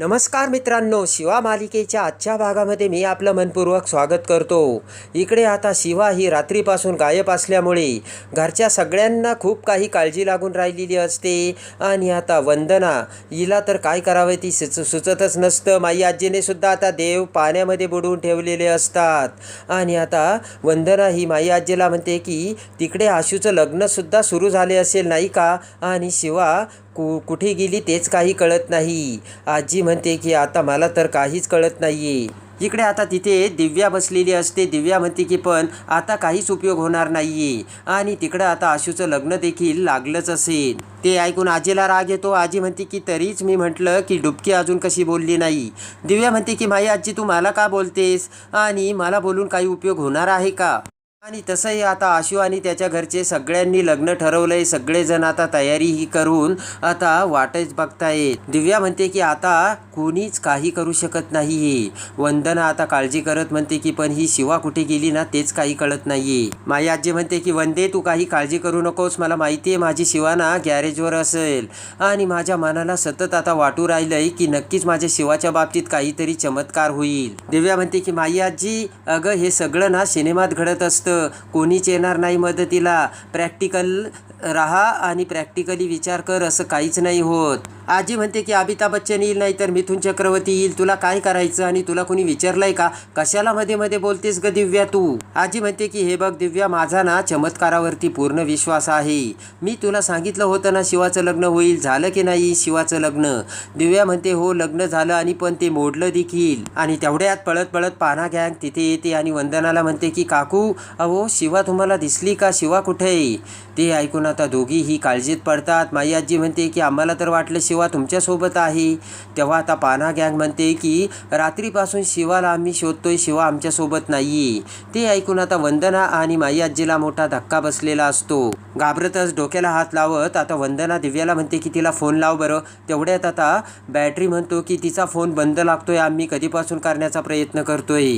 नमस्कार मित्रांनो शिवा मालिकेच्या आजच्या भागामध्ये मी आपलं मनपूर्वक स्वागत करतो. इकडे आता शिवा ही रात्रीपासून गायब असल्यामुळे घरच्या सगळ्यांना खूप काही काळजी लागून राहिलेली असते. आणि आता वंदना हिला तर काय करावं ती सुच सुचतच नसतं. माई आजीने सुद्धा आता देव पाण्यामध्ये बुडवून ठेवलेले असतात. आणि आता वंदना ही माई आजीला म्हणते की तिकडे आशूचं लग्नसुद्धा सुरू झाले असेल नाही का? आणि शिवा कु कुठे गेली तेच काही कळत नाही. आजी म्हणते की आता मला तर काहीच कळत नाही आहे इकडे आता तिथे दिव्या बसलेली असते. दिव्या म्हणते की पण आता काहीच उपयोग होणार नाही आहे आणि तिकडं आता आशूचं लग्न देखील लागलंच असेल. ते ऐकून आजीला राग येतो. आजी म्हणते की तरीच मी म्हटलं की डुबकी अजून कशी बोलली नाही. दिव्या म्हणते की माई आजी तू मला का बोलतेस? आणि मला बोलून काही उपयोग होणार आहे का? आणि तसंही आता आशू आणि त्याच्या घरचे सगळ्यांनी लग्न ठरवलंय. सगळेजण आता तयारीही करून आता वाटच बघतायत. दिव्या म्हणते की आता कोणीच काही करू शकत नाहीये. वंदना आता काळजी करत म्हणते की पण ही शिवा कुठे गेली ना तेच काही कळत नाहीये. माई आजी म्हणते की वंदे तू काही काळजी करू नकोस. मला माहिती आहे माझी शिवा ना गॅरेजवर असेल. आणि माझ्या मनाला सतत आता वाटू राहिलंय की नक्कीच माझ्या शिवाच्या बाबतीत काहीतरी चमत्कार होईल. दिव्या म्हणते की माई आजी अगं हे सगळं ना सिनेमात घडत असतं. कोणीच येणार नाही मदतीला. प्रॅक्टिकल राहा आणि प्रॅक्टिकली विचार कर असं काहीच नाही होत. आजी म्हणते की अमिताभ बच्चन येईल नाही तर मिथुन चक्रवर्ती येईल. तुला काय करायचं आणि तुला कोणी विचारलंय का? कशाला मध्ये मध्ये बोलतेस ग दिव्या तू? आजी म्हणते की हे बघ दिव्या माझा ना चमत्कारावरती पूर्ण विश्वास आहे. मी तुला सांगितलं होतं ना शिवाचं लग्न होईल. झालं की नाही शिवाचं लग्न? दिव्या म्हणते हो लग्न झालं आणि पण ते मोडलं देखील. आणि तेवढ्यात पळत पळत पाना गँग तिथे येते आणि वंदनाला म्हणते की काकू अहो शिवा तुम्हाला दिसली का? शिवा कुठे? आहे ते ऐकून आता दोघीही काळजीत पडतात. माई आजी म्हणते की आम्हाला तर वाटलं शिवा तुमच्यासोबत आहे. तेव्हा आता पाना गँग म्हणते की रात्रीपासून शिवाला आम्ही शोधतोय शिवा आमच्यासोबत नाही ते ऐकून आता वंदना आणि माई आजीला मोठा धक्का बसलेला असतो. घाबरतच डोक्याला हात लावत आता वंदना दिव्याला म्हणते की तिला फोन लाव बरं. तेवढ्यात आता बॅटरी म्हणतो की तिचा फोन बंद लागतोय. आम्ही कधीपासून करण्याचा प्रयत्न करतोय.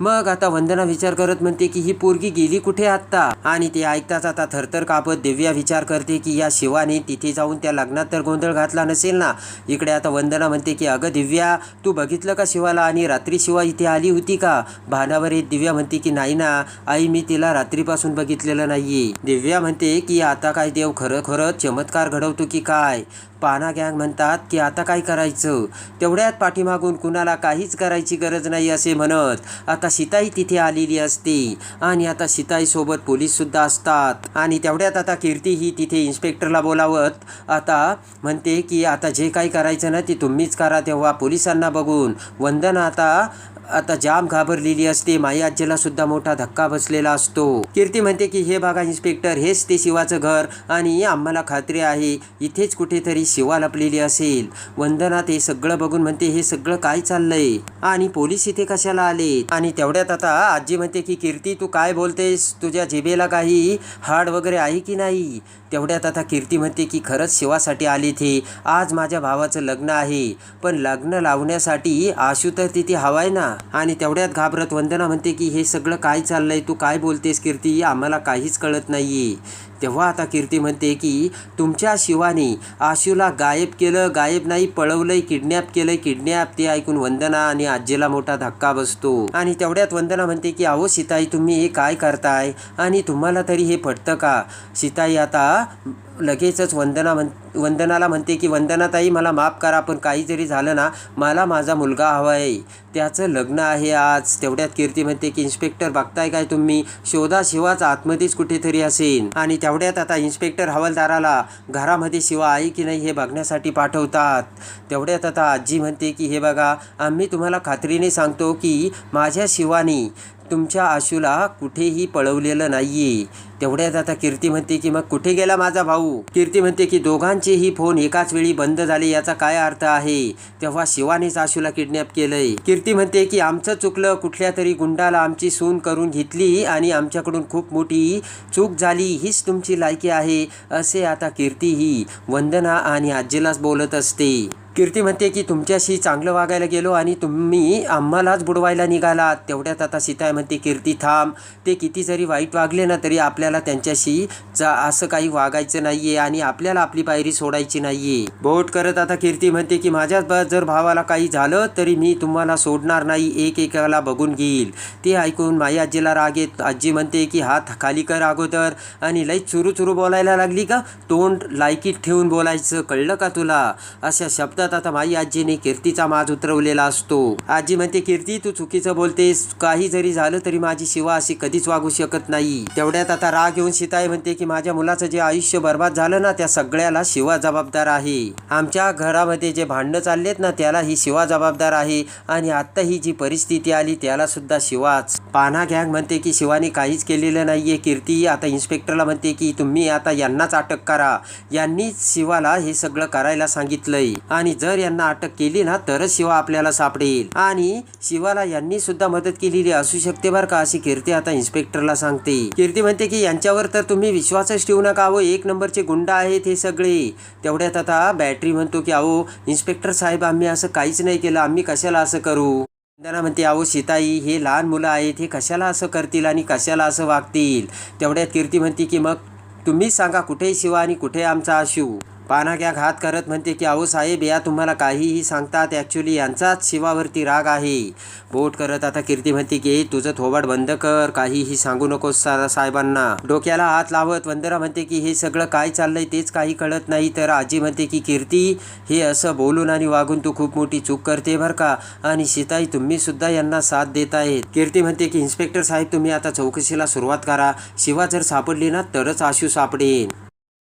मग आता वंदना विचार करत म्हणते की ही पोरगी गेली कुठे आत्ता? आणि ते ऐकताच आता थरथर कापत दिव्या विचार करते की या शिवाने तिथे जाऊन त्या लग्नात तर गोंधळ घातला नसेल ना? इकडे आता वंदना म्हणते की अगं दिव्या तू बघितलं का शिवाला? आणि रात्री शिवा इथे आली होती का? भानावर येत दिव्या म्हणते की नाही ना आई मी तिला रात्रीपासून बघितलेलं नाहीये. दिव्या म्हणते की आता काय देव खरं खरं चमत्कार घडवतो की काय? पाना गँग म्हणतात की आता काय करायचं? तेवढ्यात पाठीमागून कुणाला काहीच करायची गरज नाही असे म्हणत. आता सीताई तिथे आलेली असते. आणि आता सीताईसोबत पोलीससुद्धा असतात. आणि तेवढ्यात आता कीर्ती ही तिथे इन्स्पेक्टरला बोलावत. आता म्हणते की आता जे काही करायचं ना ते तुम्हीच करा तेव्हा पोलिसांना बघून. वंदना आता आता जाम घाबरलेली असते. माई आजीला सुद्धा मोठा धक्का बसलेला असतो. कीर्ती म्हणते की हे बघा इन्स्पेक्टर हेच ते शिवाचं घर आणि आम्हाला खात्री आहे. इथेच कुठेतरी शिवा लपलेली असेल. वंदना ते सगळं बघून म्हणते हे सगळं काय चाललंय? आणि पोलीस इथे कशाला आले आणि तेवढ्यात आता आजी म्हणते की कीर्ती तू काय बोलतेस? तुझ्या जिभेला काही हाड वगैरे आहे की नाही? तेवढ्यात आता कीर्ती म्हणते की खरंच शिवासाठी आली ते. आज माझ्या भावाचं लग्न आहे. पण लग्न लावण्यासाठी आशू तर तिथे हवाय ना. आणि तेवढ्यात घाबरत वंदना म्हणते की हे सगळं काय चाललंय? तू काय बोलतेस कीर्ती? आम्हाला काहीच कळत नाहीये. तेव्हा आता कीर्ती म्हणते की तुमच्या शिवाने आशूला गायब केलं गायब नाही पळवलंय किडनॅप केलंय किडनॅप. ते ऐकून वंदना आणि आजीला मोठा धक्का बसतो. आणि तेवढ्यात वंदना म्हणते की अहो सीताई तुम्ही हे काय करताय? आणि तुम्हाला तरी हे पटतं का? सीताई आता लगेचच वंदना म्हण वंदनाला म्हणते की वंदनाताई मला माफ करा पण काही जरी झालं ना मला माझा मुलगा हवा आहे. त्याचं लग्न आहे आज. तेवढ्यात कीर्ती म्हणते की इन्स्पेक्टर बघताय काय तुम्ही? शोधा शिवाच आतमध्येच कुठेतरी असेल आणि तेवढ्यात आता इन्स्पेक्टर हवालदाराला घरामध्ये शिवा आहे की नाही हे बघण्यासाठी पाठवतात. तेवढ्यात आता आजी म्हणते की हे बघा आम्ही तुम्हाला खात्रीने सांगतो की माझ्या शिवानी तुमच्या आशूला कुठेही पळवलेलं नाहीये. तेवढ्यात आता कीर्ती म्हणते की मग कुठे गेला माझा भाऊ? कीर्ती म्हणते की दोघांचेही फोन एकाच वेळी बंद झाले याचा काय अर्थ आहे? तेव्हा शिवानेच आशूला किडनॅप केलंय. कीर्ती म्हणते की आमचं चुकलं कुठल्या तरी गुंडाला आमची सून करून घेतली आणि आमच्याकडून खूप मोठी चूक झाली हीच तुमची लायकी आहे असे आता कीर्ती ही वंदना आणि आजीलाच बोलत असते. कीर्ती म्हणते की तुमच्याशी चांगलं वागायला गेलो आणि तुम्ही आम्हालाच बुडवायला निघालात तेवढ्यात आता सीताय म्हणते कीर्ती थांब. ते किती जरी वाईट वागले ना तरी आपल्याला त्यांच्याशी जा असं काही वागायचं नाही आहे आणि आपल्याला आपली पायरी सोडायची नाही आहे बोट करत आता कीर्ती म्हणते की माझ्याच जर भावाला काही झालं तरी मी तुम्हाला सोडणार नाही. एक एकाला बघून घेईल. ते ऐकून माई आजीला राग येत. आजी म्हणते की हात खाली कर अगोदर. आणि लई चुरू चुरू बोलायला लागली का? तोंड लायकीत ठेवून बोलायचं. कळलं का तुला? अशा शब्द शब्दात आता माई आजीने कीर्तीचा माज उतरवलेला असतो. आजी म्हणते कीर्ती तू चुकीचं बोलतेस. काही जरी झालं तरी माझी शिवा अशी कधीच वागू शकत नाही. तेवढ्यात आता राग येऊन सीताई म्हणते की माझ्या मुलाचं जे आयुष्य बर्बाद झालं ना त्या सगळ्याला शिवा जबाबदार आहे. आमच्या घरामध्ये जे भांडणं चाललेत ना त्याला ही शिवा जबाबदार आहे. आणि आत्ता ही जी परिस्थिती आली त्याला सुद्धा शिवाच. पाना गँग म्हणते की शिवाने काहीच केलेलं नाहीये. कीर्ती आता इन्स्पेक्टरला म्हणते की तुम्ही आता यांनाच अटक करा. यांनीच शिवाला हे सगळं करायला सांगितलंय. आणि जर यांना अटक केली ना तरच शिवा आपल्याला सापडेल. आणि शिवाला यांनी सुद्धा मदत केलेली असू शकते बरं का अशी कीर्ती आता इन्स्पेक्टरला सांगते. कीर्ती म्हणते की यांच्यावर तर तुम्ही विश्वासच ठेवू नका अहो. एक नंबरचे गुंड आहेत हे सगळे. तेवढ्यात आता बॅटरी म्हणतो की अहो इन्स्पेक्टर साहेब आम्ही असं काहीच नाही केलं. आम्ही कशाला असं करू? वंदना म्हणते अहो सीताई हे लहान मुलं आहेत. हे कशाला असं करतील आणि कशाला असं वागतील? तेवढ्यात कीर्ती म्हणते की मग तुम्हीच सांगा कुठे शिवा आणि कुठे आमचा आशू? पाना घ्या घात करत म्हणते की अहो साहेब या तुम्हाला काहीही सांगतात ॲक्च्युली यांचाच शिवावरती राग आहे. बोट करत आता कीर्ती म्हणते की तुझं थोबाड बंद कर काहीही सांगू नकोस सा साहेबांना. डोक्याला हात लावत वंदना म्हणते की हे सगळं काय चाललंय तेच काही कळत नाही. तर आजी म्हणते की कीर्ती हे असं बोलून आणि वागून तू खूप मोठी चूक करते बरं का? आणि सीताई तुम्ही सुद्धा यांना साथ देत आहेत. कीर्ती म्हणते की इन्स्पेक्टर साहेब तुम्ही आता चौकशीला सुरुवात करा. शिवा जर सापडली ना तरच आशू सापडेन.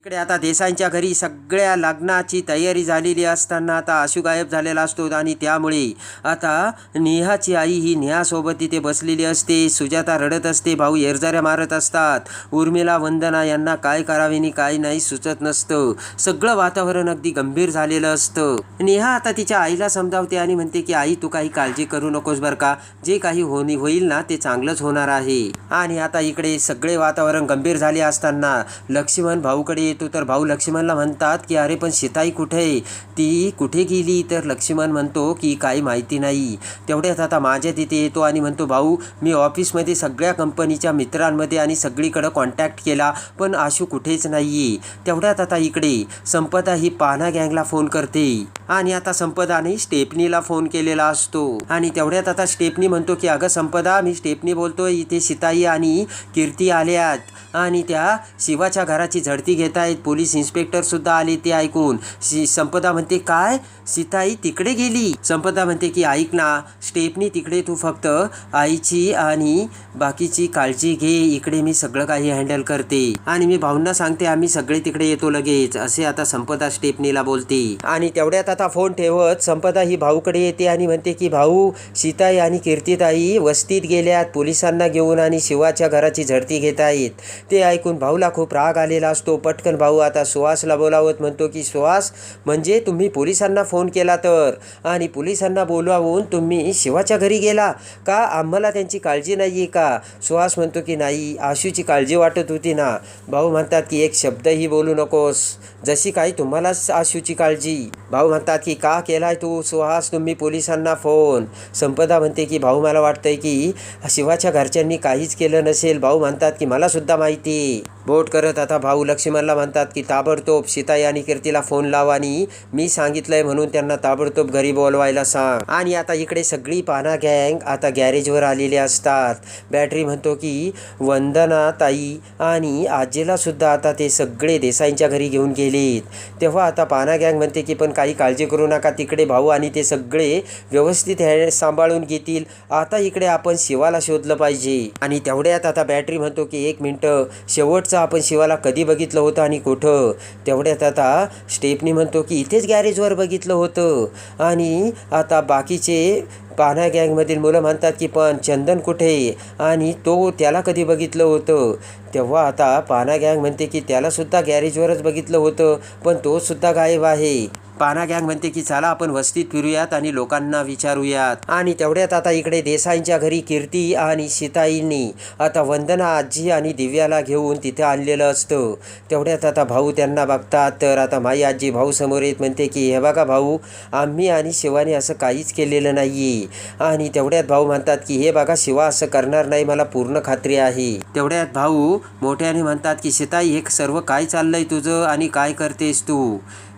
इकडे आता देसाईंच्या घरी सगळ्या लग्नाची तयारी झालेली असताना आता आशू गायब झालेला असतो आणि त्यामुळे आता नेहाची आई ही नेहासोबत तिथे बसलेली असते. सुजाता रडत असते भाऊ येरजाऱ्या मारत असतात. उर्मिला वंदना यांना काय करावे आणि काय नाही सुचत नसतं. सगळं वातावरण अगदी गंभीर झालेलं असतं. नेहा आता तिच्या आईला समजावते आणि म्हणते की आई तू काही काळजी करू नकोस बरं का. जे काही होणी होईल ना ते चांगलंच होणार आहे. आणि आता इकडे सगळे वातावरण गंभीर झाले असताना लक्ष्मण भाऊकडे येतो तर भाऊ लक्ष्मणला म्हणतात की अरे पण सीताई कुठे आहे? ती कुठे गेली? तर लक्ष्मण म्हणतो की काही माहिती नाही. तेवढ्यात आता माझ्या तिथे येतो आणि म्हणतो भाऊ मी ऑफिसमध्ये सगळ्या कंपनीच्या मित्रांमध्ये आणि सगळीकडं कॉन्टॅक्ट केला पण आशू कुठेच नाही आहे तेवढ्यात आता इकडे संपदा ही पाना गँगला फोन करते. आणि आता संपदाने स्टेपनीला फोन केलेला असतो. आणि तेवढ्यात आता स्टेपनी म्हणतो की अगं संपदा मी स्टेपनी बोलतोय इथे सीताई आणि कीर्ती आल्यात. आणि त्या शिवाच्या घराची झडती घेतात आहेत. पोलीस इन्स्पेक्टर सुद्धा आले ते ऐकून. सी संपदा म्हणते काय? सीताई तिकडे गेली. संपदा म्हणते की ऐक ना स्टेपनी तिकडे तू फक्त आईची आणि बाकीची काळजी घे. इकडे मी सगळं काही हँडल करते. आणि मी भाऊंना सांगते आम्ही सगळे तिकडे येतो लगेच. असे आता संपदा स्टेपनीला बोलते. आणि तेवढ्यात आता फोन ठेवत संपदा ही भाऊकडे येते आणि म्हणते की भाऊ सीताई आणि कीर्तिताई वस्तीत गेल्यात. पोलिसांना घेऊन आणि शिवाच्या घराची झडती घेत आहेत. ते ऐकून भाऊला खूप राग आलेला असतो. पटकन भाऊ आता सुहासला बोलावत म्हणतो की सुहास म्हणजे तुम्ही पोलिसांना फोन केला तर? आणि पोलिसांना बोलावून तुम्ही शिवाच्या घरी गेला. का आम्हाला त्यांची काळजी नाही आहे का? सुहास म्हणतो की नाही आशूची काळजी वाटत होती ना. भाऊ म्हणतात की एक शब्दही बोलू नकोस. जशी काही तुम्हालाच आशूची काळजी. भाऊ म्हणतात की का केलाय तू सुहास? तुम्ही पोलिसांना फोन संपदा म्हणते की भाऊ मला वाटतंय की शिवाच्या घरच्यांनी काहीच केलं नसेल. भाऊ म्हणतात की मला सुद्धा माहिती आहे. बोट करत आता भाऊ लक्ष्मणला म्हणतात की ताबडतोब सीताई आणि कीर्तीला फोन लाव आणि मी सांगितलंय म्हणून त्यांना ताबडतोब घरी बोलवायला सांग. आणि आता इकडे सगळी पाना गँग आता गॅरेजवर आलेली असतात. बॅटरी म्हणतो की वंदना ताई आणि आजीला सुद्धा आता ते सगळे देसाईंच्या घरी घेऊन गेलेत. तेव्हा आता पाना गँग म्हणते की पण काही काळजी करू नका तिकडे भाऊ आणि ते सगळे व्यवस्थित हॅ सांभाळून घेतील. आता इकडे आपण शिवाला शोधलं पाहिजे. आणि तेवढ्यात आता बॅटरी म्हणतो की एक मिनटं शेवटचं आपण शिवाला कधी बघितलं होतं आणि कुठं? तेवढ्यात आता स्टेपनी म्हणतो की इथेच गॅरेजवर बघितलं होतं. आणि आता बाकीचे पाना गँगमधील मुलं म्हणतात की पण चंदन कुठे? आणि तो त्याला कधी बघितलं होतं. तेव्हा आता पाना गँग म्हणते की त्यालासुद्धा गॅरेजवरच बघितलं होतं पण तोसुद्धा गायब आहे. पाना गँग म्हणते की चला आपण वस्तीत फिरूयात आणि लोकांना विचारूयात. आणि तेवढ्यात आता इकडे देसाईंच्या घरी कीर्ती आणि सीताईंनी आता वंदना आजी आणि दिव्याला घेऊन तिथे आणलेलं असतं. तेवढ्यात आता भाऊ त्यांना बघतात. तर आता माई आजी भाऊ समोर येत म्हणते की हे बघा भाऊ आम्ही आणि शिवाने असं काहीच केलेलं नाही आणि तेवढ्यात भाऊ म्हणतात की हे बघा शिवा असं करणार नाही मला पूर्ण खात्री आहे. तेवढ्यात भाऊ मोठ्याने म्हणतात की सीताई हे सर्व काय चाललंय तुझं आणि काय करतेस तू?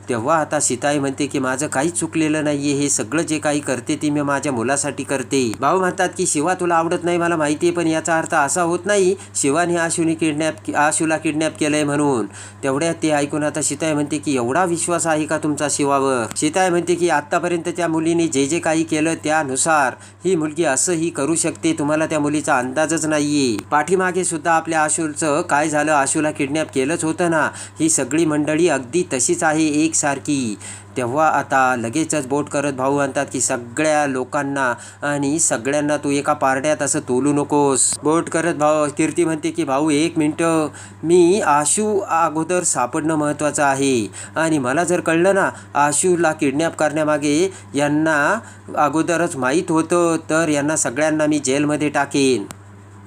तेव्हा आता सीताई म्हणते की माझं काहीच चुकलेलं नाहीये. हे सगळं जे काही करते ते मी माझ्या मुलासाठी करते. भाऊ म्हणतात की शिवा तुला आवडत नाही मला माहिती आहे पण याचा अर्थ असा होत नाही. शिवाने आशूने किडनॅप आशूला किडनॅप केलंय म्हणून. तेवढ्यात ते ऐकून आता सीताई म्हणते की एवढा विश्वास आहे का तुमचा शिवावर? सीताई म्हणते की आतापर्यंत त्या मुलीने जे जे काही केलं त्यानुसार ही मुलगी असंही करू शकते. तुम्हाला त्या मुलीचा अंदाजच नाहीये. पाठीमागे सुद्धा आपल्या आशूचं काय झालं? आशूला किडनॅप केलंच होतं ना. ही सगळी मंडळी अगदी तशीच आहे. एक एकसारखी तेव्हा आता लगेचच बोट करत भाऊ म्हणतात की सगळ्या लोकांना आणि सगळ्यांना तू एका पारड्यात असं तोलू नकोस. बोट करत भाऊ कीर्ती म्हणते की भाऊ एक मिनटं. मी आशू अगोदर सापडणं महत्त्वाचं आहे. आणि मला जर कळलं ना आशूला किडनॅप करण्यामागे यांना अगोदरच माहीत होतं तर यांना सगळ्यांना मी जेलमध्ये टाकेन.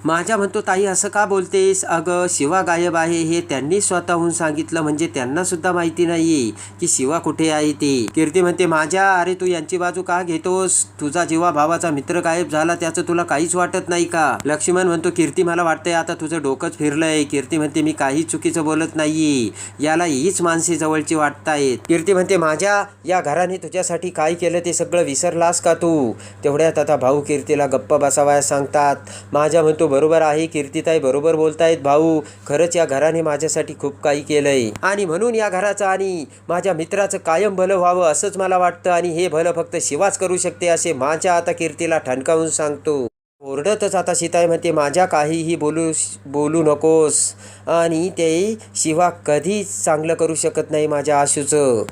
माझ्या म्हणतो ताई असं का बोलतेस? अगं शिवा गायब आहे. हे त्यांनी स्वतःहून सांगितलं म्हणजे त्यांना सुद्धा माहिती नाही की शिवा कुठे आहे ते. कीर्ती म्हणते माझ्या अरे तू यांची बाजू का घेतोस? तुझा जेव्हा भावाचा मित्र गायब झाला त्याचं तुला काहीच वाटत नाही का? लक्ष्मण म्हणतो कीर्ती मला वाटतंय आता तुझं डोकंच फिरलंय. कीर्ती म्हणते मी काही चुकीचं बोलत नाहीये. याला हीच माणसे जवळची वाटतायत. कीर्ती म्हणते माझ्या या घराने तुझ्यासाठी काय केलं ते सगळं विसरलास का तू? तेवढ्यात आता भाऊ कीर्तीला गप्प बसावायला सांगतात. माझ्या म्हणतो बरोबर आहे कीर्तिताई बरोबर बोलतायत. भाऊ खरंच या घराने माझ्यासाठी खूप काही केलंय. आणि म्हणून या घराचं आणि माझ्या मित्राचं कायम भलं व्हावं असंच मला वाटतं आणि हे भलं फक्त शिवाच करू शकते असे माझ्या आता कीर्तीला ठणकावून सांगतो. ओरडतच आता सीताई म्हणते माझ्या काहीही बोलू बोलू नकोस. आणि ते शिवा कधीच चांगलं करू शकत नाही माझ्या आशूचं.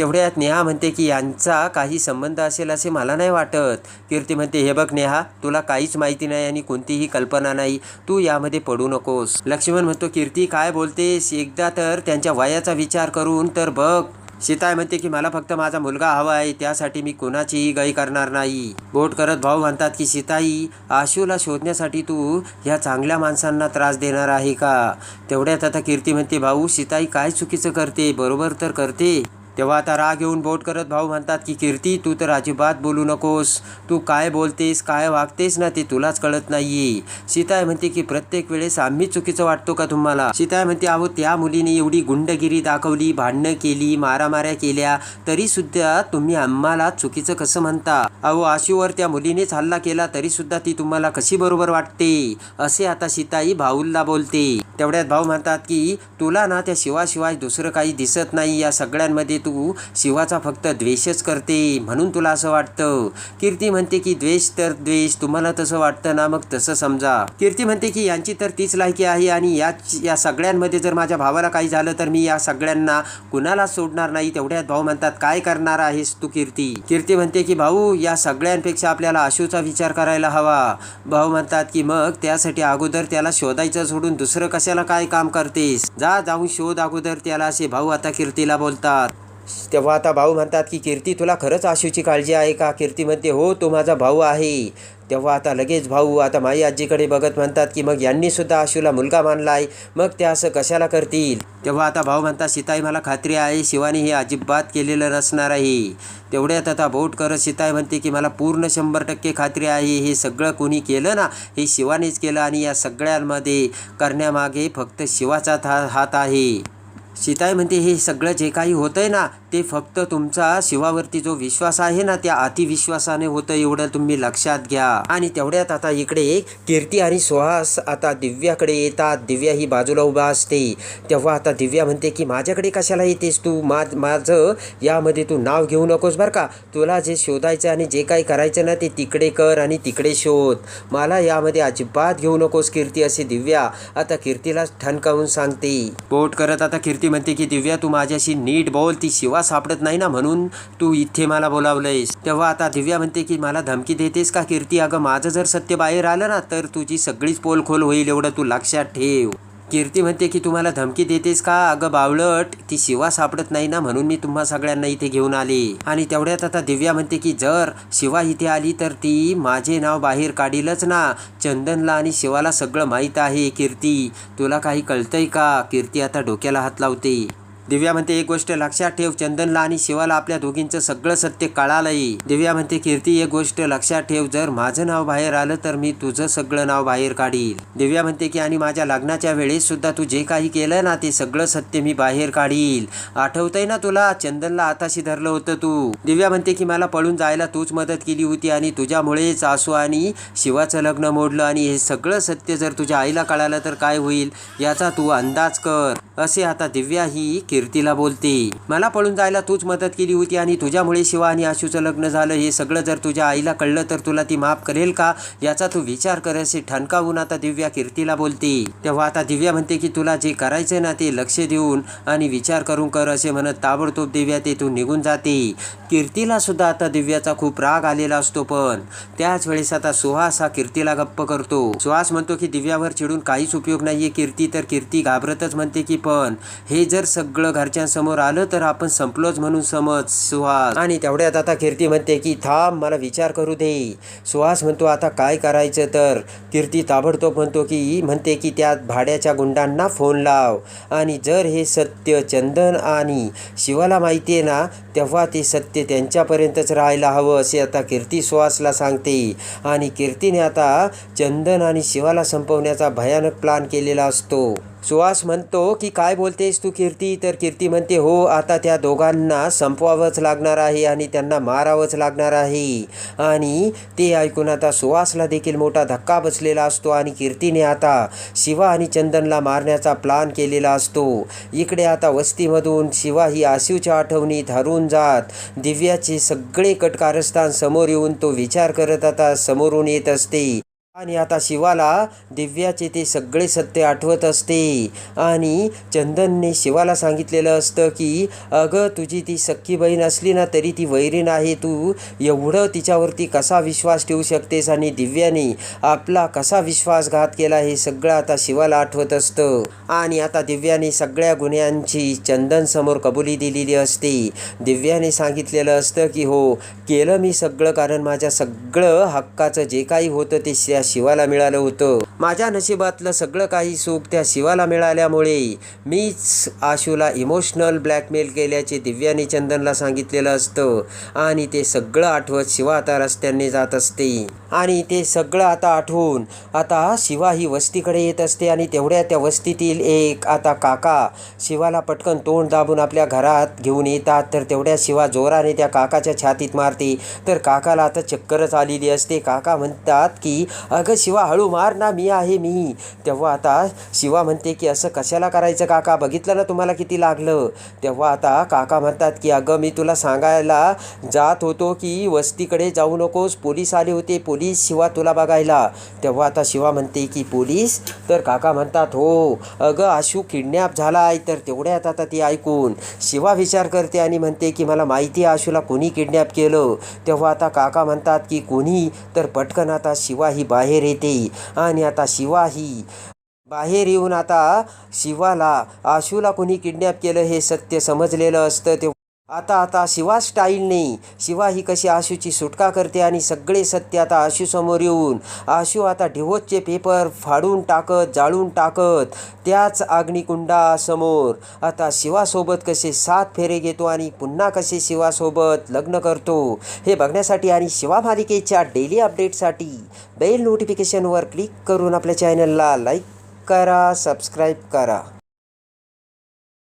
तेवढ्यात नेहा म्हणते की यांचा काही संबंध असेल असे मला नाही वाटत. कीर्ती म्हणते हे बघ नेहा तुला काहीच माहिती नाही आणि कोणतीही कल्पना नाही. तू यामध्ये पडू नकोस. लक्ष्मण म्हणतो कीर्ती काय बोलतेस? एकदा तर त्यांच्या वयाचा विचार करून तर बघ. सीताय म्हणते की मला फक्त माझा मुलगा हवा आहे त्यासाठी मी कोणाचीही गय करणार नाही. बोट करत भाऊ म्हणतात की सीताई आशूला शोधण्यासाठी तू ह्या चांगल्या माणसांना त्रास देणार आहे का? तेवढ्यात आता कीर्ती म्हणते भाऊ सीताई काय चुकीचं करते? बरोबर तर करते. तेव्हा आता राग येऊन बोट करत भाऊ म्हणतात की कीर्ती तू तर अजिबात बोलू नकोस. तू काय बोलतेस काय वागतेस ना ते तुलाच कळत नाहीये. सीताय म्हणते की प्रत्येक वेळेस आम्ही चुकीचं वाटतो का तुम्हाला? सीताय म्हणते अहो त्या मुलीने एवढी गुंडगिरी दाखवली भांडणं केली मारामाऱ्या केल्या तरी सुद्धा तुम्ही आम्हाला चुकीचं कसं म्हणता? अहो आशूवर त्या मुलीनेच हल्ला केला तरी सुद्धा ती तुम्हाला कशी बरोबर वाटते? असे आता सीताई भाऊला बोलते. तेवढ्यात भाऊ म्हणतात की तुला ना त्या शिवाशिवाय दुसरं काही दिसत नाही या सगळ्यांमध्ये. तू तू शिवाचा फक्त द्वेषच करते म्हणून तुला असं वाटतं. कीर्ती म्हणते की द्वेष तर द्वेष तुम्हाला तसं वाटतं ना? मग तसं समजा. कीर्ती म्हणते की यांची तर तीच लायकी आहे आणि या या सगळ्यांमध्ये जर माझ्या भावाला काही झालं तर मी या सगळ्यांना कुणाला सोडणार नाही? तेवढ्यात भाऊ म्हणतात काय करणार आहेस तू कीर्ती? कीर्ती म्हणते की भाऊ या सगळ्यांपेक्षा आपल्याला आशूचा विचार करायला हवा. भाऊ म्हणतात की मग त्यासाठी अगोदर त्याला शोधायचं सोडून दुसरं कशाला काय काम करतेस? जा जाऊन शोध अगोदर त्याला असे भाऊ आता कीर्तीला बोलतात. तेव्हा आता भाऊ म्हणतात की कीर्ती तुला खरंच आशूची काळजी आहे का? कीर्ती म्हणते हो तो माझा भाऊ आहे. तेव्हा आता लगेच भाऊ आता माई आजीकडे बघत म्हणतात की मग यांनीसुद्धा आशूला मुलगा आहे मग ते असं कशाला करतील? तेव्हा आता भाऊ म्हणतात सीताई मला खात्री आहे शिवानी हे अजिबात केलेलं नसणार आहे. तेवढ्यात आता बोट करत सीताई म्हणते की मला पूर्ण शंभर टक्के खात्री आहे हे सगळं कोणी केलं ना हे शिवानीच केलं आणि या सगळ्यांमध्ये करण्यामागे फक्त शिवाचा था हात आहे. सीताई म्हणते हे सगळं जे काही होतंय ना ते फक्त तुमचा शिवावरती जो विश्वास आहे ना त्या अतिविश्वासाने होतं एवढं तुम्ही लक्षात घ्या. आणि तेवढ्यात आता इकडे कीर्ती आणि सुहास आता दिव्याकडे येतात. दिव्या ही बाजूला उभा असते. तेव्हा आता दिव्या म्हणते की माझ्याकडे कशाला येतेस तू? मा माझं यामध्ये तू नाव घेऊ नकोस बरं का. तुला जे शोधायचं आणि जे काही करायचं ना ते तिकडे कर आणि तिकडे शोध. मला यामध्ये अजिबात घेऊ नकोस कीर्ती असे दिव्या आता कीर्तीला ठणकावून सांगते. पोट करत आता कीर्ती म्हणते की दिव्या तू माझ्याशी नीट बोल. ती शिवा सापडत नाही ना म्हणून तू इथे मला बोलावलंयस. तेव्हा आता दिव्या म्हणते की मला धमकी देतेस का कीर्ती? अगं माझं जर सत्य बाहेर आलं ना तर तुझी सगळीच पोलखोल होईल एवढं तू लक्षात ठेव. कीर्ती म्हणते की तुम्हाला धमकी देतेस का? अगं बावळट ती शिवा सापडत नाही ना म्हणून मी तुम्हा सगळ्यांना इथे घेऊन आले. आणि तेवढ्यात आता दिव्या म्हणते की जर शिवा इथे आली तर ती माझे नाव बाहेर काढीलच ना. चंदनला आणि शिवाला सगळं माहीत आहे कीर्ती. तुला काही कळतंय का? कीर्ती आता डोक्याला हात लावते. दिव्या म्हणते एक गोष्ट लक्षात ठेव चंदनला आणि शिवाला आपल्या दोघींचं सगळं सत्य कळालंय. दिव्या म्हणते कीर्ती एक गोष्ट लक्षात ठेव जर माझं नाव बाहेर आलं तर मी तुझं सगळं नाव बाहेर काढील. दिव्या म्हणते की आणि माझ्या लग्नाच्या वेळेस सुद्धा तू जे काही केलं ना ते सगळं सत्य मी बाहेर काढील. आठवतंय ना तुला चंदनला आताशी धरलं होतं तू. दिव्या म्हणते की मला पळून जायला तूच मदत केली होती आणि तुझ्यामुळेच आसू आणि शिवाचं लग्न मोडलं आणि हे सगळं सत्य जर तुझ्या आईला कळालं तर काय होईल याचा तू अंदाज कर. असे आता दिव्या ही कीर्तीला बोलते. मला पळून जायला तूच मदत केली होती आणि तुझ्यामुळे शिवा आणि आशूचं लग्न झालं हे सगळं जर तुझ्या आईला कळलं तर तुला ती माफ करेल का? याचा तू विचार कर असे ठणकावून आता दिव्या कीर्तीला बोलते. तेव्हा आता दिव्या म्हणते की तुला जे करायचं ना ते लक्ष देऊन आणि विचार करून कर असे म्हणत ताबडतोब दिव्या तेथून निघून जाते. कीर्तीला सुद्धा आता दिव्याचा खूप राग आलेला असतो पण त्याच वेळेस आता सुहास हा कीर्तीला गप्प करतो. सुहास म्हणतो की दिव्यावर चिडून काहीच उपयोग नाहीये कीर्ती तर कीर्ती घाबरतच म्हणते की पण हे जर सगळं घरच्यांसमोर आलं तर आपण संपलोच म्हणून समज सुहास. आणि तेवढ्यात आता कीर्ती म्हणते की थांब मला विचार करू दे. सुहास म्हणतो आता काय करायचं तर? कीर्ती ताबडतोब म्हणतो की म्हणते की त्या भाड्याच्या गुंडांना फोन लाव. आणि जर हे सत्य चंदन आणि शिवाला माहिती आहे ना तेव्हा ते सत्य त्यांच्यापर्यंतच राहायला हवं असे आता कीर्ती सुहासला सांगते. आणि कीर्तीने आता चंदन आणि शिवाला संपवण्याचा भयानक प्लान केलेला असतो. सुहास म्हणतो की काय बोलतेस तू कीर्ती? तर कीर्ती म्हणते हो आता त्या दोघांना संपवावंच लागणार आहे आणि त्यांना मारावंच लागणार आहे. आणि ते ऐकून आता सुहासला देखील मोठा धक्का बसलेला असतो आणि कीर्तीने आता शिवा आणि चंदनला मारण्याचा प्लान केलेला असतो. इकडे आता वस्तीमधून शिवा ही आशिवच्या आठवणीत हरून जात दिव्याचे सगळे कटकारस्थान समोर येऊन तो विचार करत आता समोरून येत असते. आणि आता शिवाला दिव्याचे ते सगळे सत्य आठवत असते. आणि चंदनने शिवाला सांगितलेलं असतं की अगं तुझी ती सख्खी बहीण असली ना तरी ती वैरीण आहे तू. एवढं तिच्यावरती कसा विश्वास ठेवू शकतेस? आणि दिव्याने आपला कसा विश्वासघात केला हे सगळं आता शिवाला आठवत असतं. आणि आता दिव्याने सगळ्या गुन्ह्यांची चंदन समोर कबुली दिलेली असते. दिव्याने सांगितलेलं असतं की हो केलं मी सगळं कारण माझ्या सगळं हक्काचं जे काही होतं ते शिवाला मिळालं होतं. माझ्या नशिबातलं सगळं काही सुख त्या शिवाला मिळाल्यामुळे मीच आशूला इमोशनल ब्लॅकमेल केल्याचे दिव्याने चंदनला सांगितलेलं असतं. आणि ते सगळं आठवत शिवा आता रस्त्याने जात असते. आणि ते सगळं आता आठवून आता शिवा ही वस्तीकडे येत असते आणि तेवढ्या त्या वस्तीतील एक आता काका शिवाला पटकन तोंड दाबून आपल्या घरात घेऊन येतात. तर तेवढ्या शिवा जोराने त्या काकाच्या छातीत मारते. तर काकाला आता चक्करच आलेली असते. काका म्हणतात की अगं शिवा हळू मार ना मी आहे मी. तेव्हा आता शिवा म्हणते की असं कशाला करायचं काका? बघितलं ना तुम्हाला किती लागलं? तेव्हा आता काका म्हणतात की अगं मी तुला सांगायला जात होतो की वस्तीकडे जाऊ नकोस. पोलीस आले होते. पोलीस शिवा तुला बघायला. तेव्हा आता शिवा म्हणते की पोलीस? तर काका म्हणतात हो. अगं आशू किडनॅप झाला आहे तर तेवढ्यात आता ती ऐकून शिवा विचार करते आणि म्हणते की मला माहिती आहे आशूला कोणी किडनॅप केलं. तेव्हा आता काका म्हणतात की कोणी? तर पटकन आता शिवा ही बा बाहेर येते आणि आता शिवा ही बाहेर येऊन आता शिवाला आशूला कोणी किडनॅप केलं हे सत्य समजलेलं असतं. ते आता आता शिवा स्टाईलने. शिवा ही कशी आशूची सुटका करते आणि सगळे सत्य आता आशूसमोर येऊन आशू आता डिवोचचे पेपर फाडून टाकत जाळून टाकत त्याच अग्निकुंडासमोर आता शिवासोबत कसे सात फेरे घेतो आणि पुन्हा कसे शिवासोबत लग्न करतो हे बघण्यासाठी आणि शिवा मालिकेच्या डेली अपडेटसाठी बेल नोटिफिकेशनवर क्लिक करून आपल्या चॅनलला लाईक करा सबस्क्राईब करा.